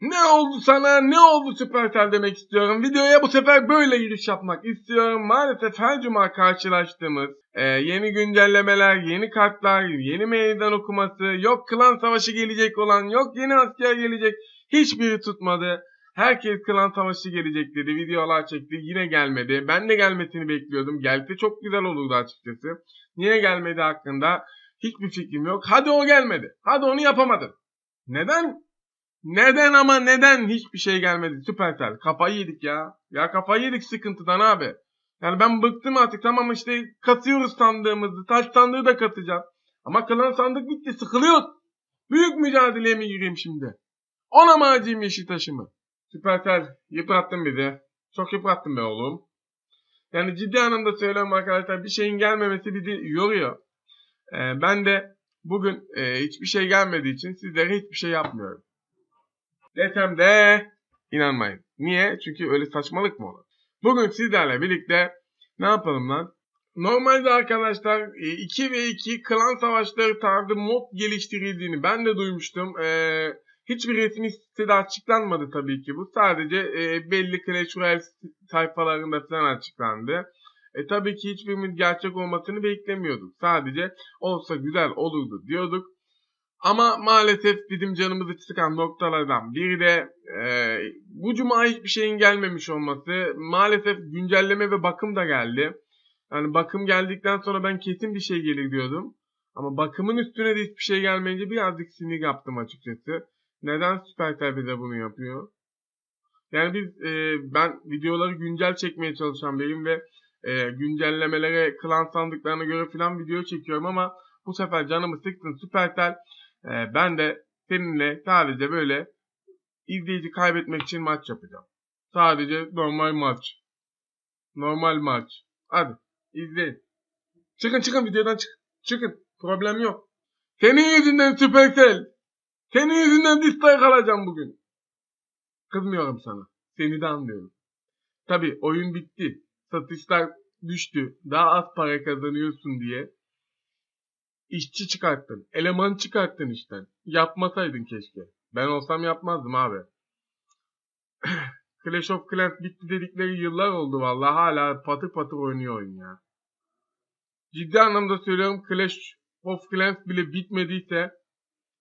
Ne oldu sana? Ne oldu Supercell demek istiyorum. Videoya bu sefer böyle giriş yapmak istiyorum. Maalesef her cuma karşılaştığımız e, yeni güncellemeler, yeni kartlar, yeni meydan okuması, yok klan savaşı gelecek olan, yok yeni asker gelecek. Hiçbiri tutmadı. Herkes klan savaşı gelecek dedi. Videolar çekti. Yine gelmedi. Ben de gelmesini bekliyordum. Gelse çok güzel olurdu açıkçası. Niye gelmedi hakkında hiçbir fikrim yok. Hadi o gelmedi. Hadi onu yapamadın. Neden? Neden ama neden hiçbir şey gelmedi Supercell? Kafayı yedik ya. Ya kafayı yedik sıkıntıdan abi. Yani ben bıktım artık tamam işte katıyoruz sandığımızı. Taş sandığı da katacağız. Ama klan sandık bitti sıkılıyor. Büyük mücadeleye mi gireyim şimdi? Ona mı acıyım yeşil taşımı? Supercell yıprattın bizi. Çok yıprattın be oğlum. Yani ciddi anlamda söylüyorum arkadaşlar bir şeyin gelmemesi bizi yoruyor. Ee, ben de bugün e, hiçbir şey gelmediği için sizlere hiçbir şey yapmıyorum. Desem de inanmayın. Niye? Çünkü öyle saçmalık mı olur? Bugün sizlerle birlikte ne yapalım lan? Normalde arkadaşlar 2 ve 2 klan savaşları tarzı mod geliştirildiğini ben de duymuştum. Ee, hiçbir resmi sitede açıklanmadı tabii ki bu. Sadece e, belli Clash Royale sayfalarında falan açıklandı. E tabii ki hiçbirimiz gerçek olmasını beklemiyorduk. Sadece olsa güzel olurdu diyorduk. Ama maalesef bizim canımızı sıkan noktalardan biri de e, bu cuma hiçbir şeyin gelmemiş olması. Maalesef güncelleme ve bakım da geldi. Yani bakım geldikten sonra ben kesin bir şey gelir diyordum. Ama bakımın üstüne de hiçbir şey gelmeyince birazcık sinir yaptım açıkçası. Neden Supercell bize bunu yapıyor? Yani biz e, ben videoları güncel çekmeye çalışan biriyim ve e, güncellemelere, klan sandıklarına göre falan video çekiyorum ama bu sefer canımı sıktın Supercell. E, ben de seninle sadece böyle izleyici kaybetmek için maç yapacağım. Sadece normal maç. Normal maç. Hadi izleyin. Çıkın çıkın videodan çık. Çıkın. Problem yok. Senin yüzünden Supercell. Senin yüzünden dislike alacağım bugün. Kızmıyorum sana. Seni de anlıyorum. Tabi oyun bitti. Satışlar düştü. Daha az para kazanıyorsun diye. İşçi çıkarttın. Eleman çıkarttın işten. Yapmasaydın keşke. Ben olsam yapmazdım abi. Clash of Clans bitti dedikleri yıllar oldu vallahi hala patır patır oynuyor oyun ya. Ciddi anlamda söylüyorum Clash of Clans bile bitmediyse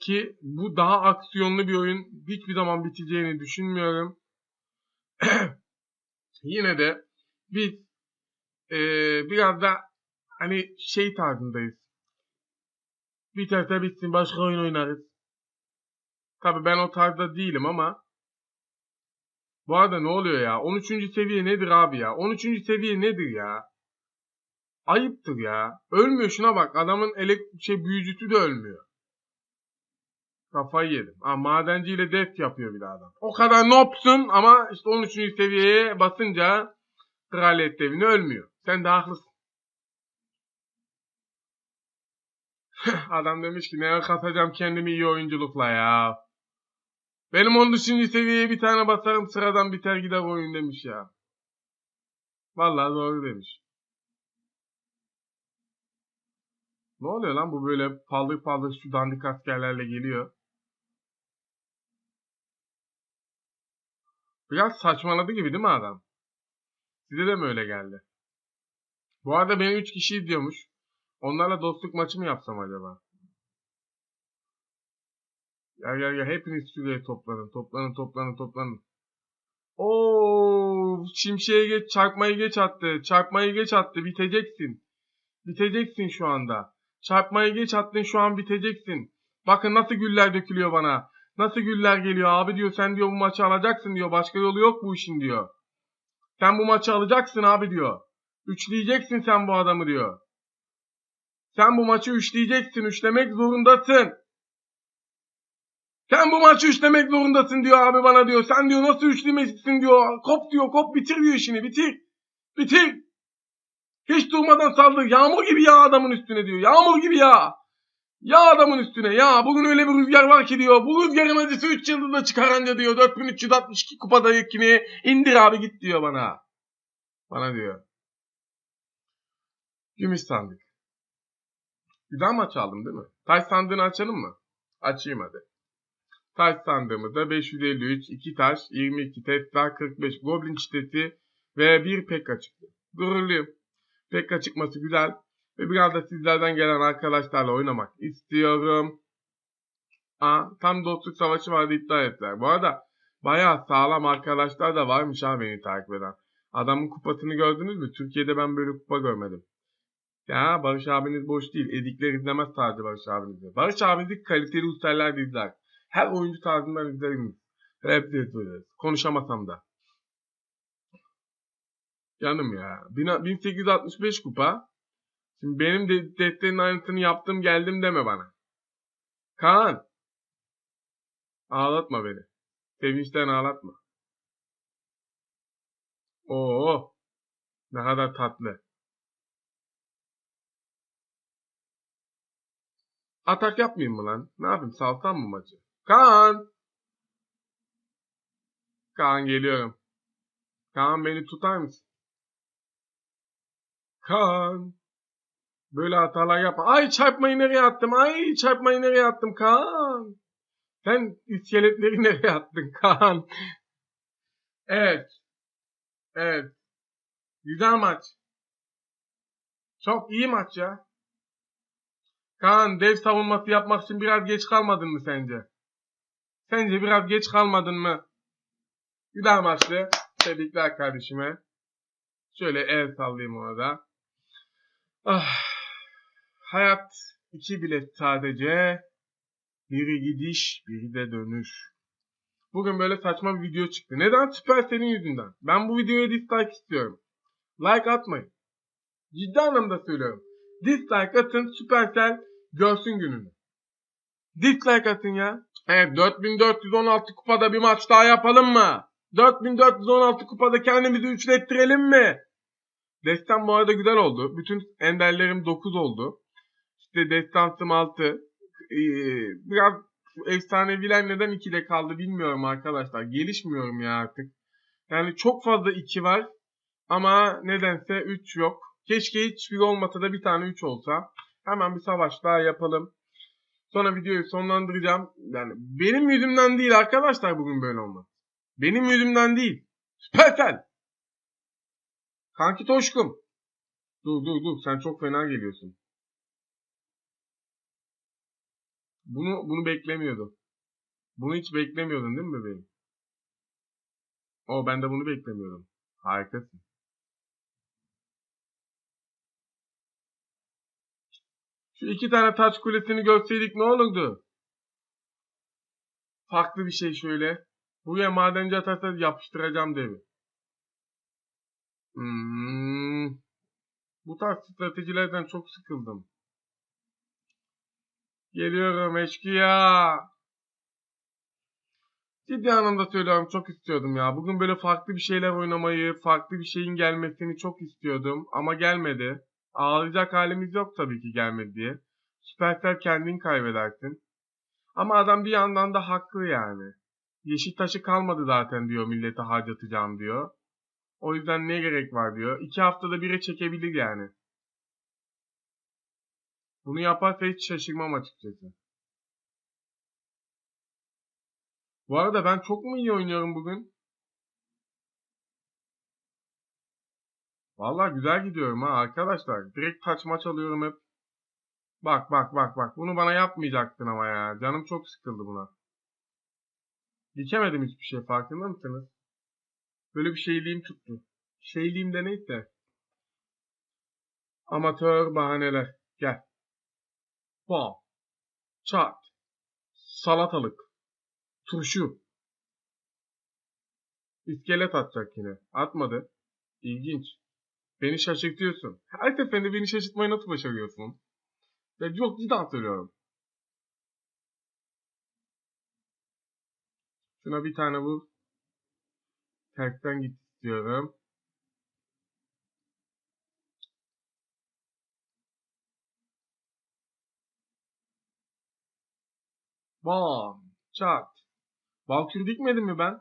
ki bu daha aksiyonlu bir oyun hiçbir zaman biteceğini düşünmüyorum. Yine de biz ee, biraz da hani şey tarzındayız. Biterse bitsin başka oyun oynarız. Tabi ben o tarzda değilim ama bu arada ne oluyor ya? 13. seviye nedir abi ya? 13. seviye nedir ya? Ayıptır ya. Ölmüyor şuna bak. Adamın elek şey büyücüsü de ölmüyor. Kafayı yedim. Ha, madenciyle def yapıyor bir adam. O kadar nopsun ama işte 13. seviyeye basınca kraliyet devini ölmüyor. Sen de haklısın. adam demiş ki ne katacağım kendimi iyi oyunculukla ya. Benim 13. seviyeye bir tane basarım sıradan biter gider oyun demiş ya. Vallahi doğru demiş. Ne oluyor lan bu böyle paldır paldır şu dandik askerlerle geliyor. Biraz saçmaladı gibi değil mi adam? Size de mi öyle geldi? Bu arada beni 3 kişi izliyormuş. Onlarla dostluk maçı mı yapsam acaba? Gel gel gel hepiniz şuraya toplanın. Toplanın toplanın toplanın. Oo, şimşeğe geç çarpmayı geç attı. Çarpmayı geç attı. Biteceksin. Biteceksin şu anda. Çarpmayı geç attın şu an biteceksin. Bakın nasıl güller dökülüyor bana. Nasıl güller geliyor abi diyor sen diyor bu maçı alacaksın diyor. Başka yolu yok bu işin diyor. Sen bu maçı alacaksın abi diyor. Üçleyeceksin sen bu adamı diyor. Sen bu maçı üçleyeceksin. Üçlemek zorundasın. Sen bu maçı üçlemek zorundasın diyor abi bana diyor. Sen diyor nasıl üçlemesisin diyor. Kop diyor kop bitir diyor işini bitir. Bitir. Hiç durmadan saldır. Yağmur gibi ya adamın üstüne diyor. Yağmur gibi ya. Ya adamın üstüne ya. Bugün öyle bir rüzgar var ki diyor. Bu rüzgarın acısı 3 yıldızda çıkarınca diyor. 4362 kupada yekini indir abi git diyor bana. Bana diyor. Gümüş sandık. Güzel maç aldım değil mi? Taş sandığını açalım mı? Açayım hadi. Taş sandığımızda 553, 2 taş, 22 testa, 45 goblin çitesi ve 1 pekka çıktı. Gururluyum. Pekka çıkması güzel. Ve biraz da sizlerden gelen arkadaşlarla oynamak istiyorum. Aa, tam dostluk savaşı vardı iddia ettiler. Bu arada bayağı sağlam arkadaşlar da varmış ha beni takip eden. Adamın kupasını gördünüz mü? Türkiye'de ben böyle kupa görmedim. Ya Barış abiniz boş değil. Edikler izlemez sadece Barış abinizi. Barış abinizi kaliteli ustalar izler. Her oyuncu tarzından izlerim. Hep de izleriz. Konuşamasam da. Canım ya. 1865 kupa. Şimdi benim de defterin aynısını yaptım geldim deme bana. Kaan. Ağlatma beni. Sevinçten ağlatma. Oo. Ne kadar tatlı. Atak yapmayayım mı lan? Ne yapayım? Salsam mı maçı? Kaan! Kaan geliyorum. Kaan beni tutar mısın? Kaan! Böyle hatalar yapma. Ay çarpmayı nereye attım? Ay çarpmayı nereye attım? Kaan! Sen iskeletleri nereye attın Kaan? Evet. Evet. Güzel maç. Çok iyi maç ya. Kaan dev savunması yapmak için biraz geç kalmadın mı sence? Sence biraz geç kalmadın mı? Güzel maçtı. Tebrikler kardeşime. Şöyle el sallayayım ona da. Ah. Hayat iki bilet sadece. Biri gidiş, biri de dönüş. Bugün böyle saçma bir video çıktı. Neden? Süper senin yüzünden. Ben bu videoya dislike istiyorum. Like atmayın. Ciddi anlamda söylüyorum. Dislike atın Supercell görsün gününü. Dislike atın ya. Evet 4416 kupada bir maç daha yapalım mı? 4416 kupada kendimizi üçlettirelim mi? Destan bu arada güzel oldu. Bütün enderlerim 9 oldu. İşte destansım 6. Ee, biraz efsaneviler neden 2'de kaldı bilmiyorum arkadaşlar. Gelişmiyorum ya artık. Yani çok fazla 2 var. Ama nedense 3 yok. Keşke hiçbir olmasa da bir tane 3 olsa. Hemen bir savaş daha yapalım. Sonra videoyu sonlandıracağım. Yani benim yüzümden değil arkadaşlar bugün böyle olmaz. Benim yüzümden değil. Süpersel. Kanki Toşkum. Dur dur dur sen çok fena geliyorsun. Bunu bunu beklemiyordum. Bunu hiç beklemiyordun değil mi bebeğim? O ben de bunu beklemiyordum. Harikasın. Şu iki tane taç kulesini görseydik ne olurdu? Farklı bir şey şöyle. Buraya madenci atarsa yapıştıracağım devi. Hmm. Bu tarz stratejilerden çok sıkıldım. Geliyorum eşkıya. Ciddi anlamda söylüyorum çok istiyordum ya. Bugün böyle farklı bir şeyler oynamayı, farklı bir şeyin gelmesini çok istiyordum. Ama gelmedi. Ağlayacak halimiz yok tabii ki gelmedi diye. Süpersel kendin kaybedersin. Ama adam bir yandan da haklı yani. Yeşil taşı kalmadı zaten diyor millete harcatacağım diyor. O yüzden ne gerek var diyor. İki haftada bire çekebilir yani. Bunu yaparsa hiç şaşırmam açıkçası. Bu arada ben çok mu iyi oynuyorum bugün? Vallahi güzel gidiyorum ha arkadaşlar. Direkt taç maç alıyorum hep. Bak bak bak bak. Bunu bana yapmayacaktın ama ya. Canım çok sıkıldı buna. Dikemedim hiçbir şey farkında mısınız? Böyle bir şeyliğim tuttu. Şeyliğim de neyse. Amatör bahaneler. Gel. Bam. Çat. Salatalık. Turşu. İskelet atacak yine. Atmadı. İlginç. Beni şaşırtıyorsun. Her seferinde beni şaşırtmayı nasıl başarıyorsun? Ya çok cidden söylüyorum. Şuna bir tane vur. Tersten git istiyorum. Bam. Çat. Valkür dikmedim mi ben?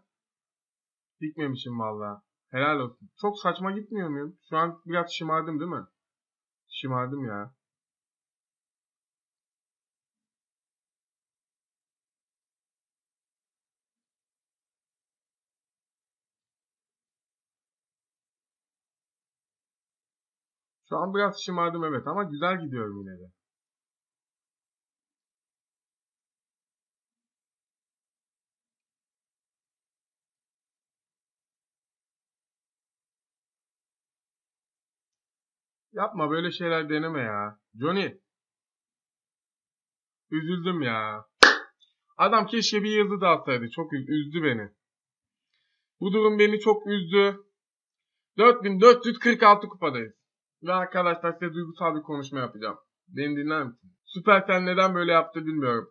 Dikmemişim valla. Helal olsun. Çok saçma gitmiyor muyum? Şu an biraz şımardım değil mi? Şımardım ya. Şu an biraz şımardım evet ama güzel gidiyorum yine de. Yapma böyle şeyler deneme ya. Johnny. Üzüldüm ya. Adam keşke bir yıldız atsaydı. Çok üz- üzdü beni. Bu durum beni çok üzdü. 4446 kupadayız. Ve arkadaşlar size duygusal bir konuşma yapacağım. Beni dinler misiniz? Supercell neden böyle yaptı bilmiyorum.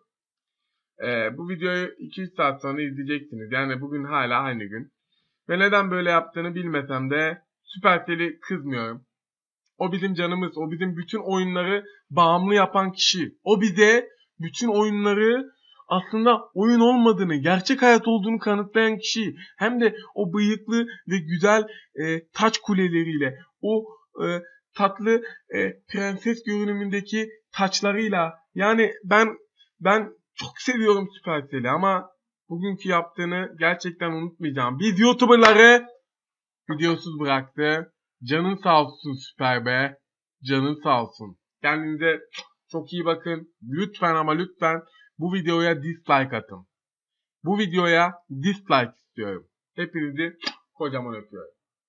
Ee, bu videoyu 2-3 saat sonra izleyeceksiniz. Yani bugün hala aynı gün. Ve neden böyle yaptığını bilmesem de Supercell'i kızmıyorum. O bizim canımız. O bizim bütün oyunları bağımlı yapan kişi. O bize bütün oyunları aslında oyun olmadığını, gerçek hayat olduğunu kanıtlayan kişi. Hem de o bıyıklı ve güzel e, taç kuleleriyle, o e, tatlı e, prenses görünümündeki taçlarıyla. Yani ben ben çok seviyorum Supercell'i ama bugünkü yaptığını gerçekten unutmayacağım. Biz YouTuber'ları videosuz bıraktı. Canın sağ olsun Süper be. Canın sağ olsun. Kendinize çok iyi bakın. Lütfen ama lütfen bu videoya dislike atın. Bu videoya dislike istiyorum. Hepinizi kocaman öpüyorum.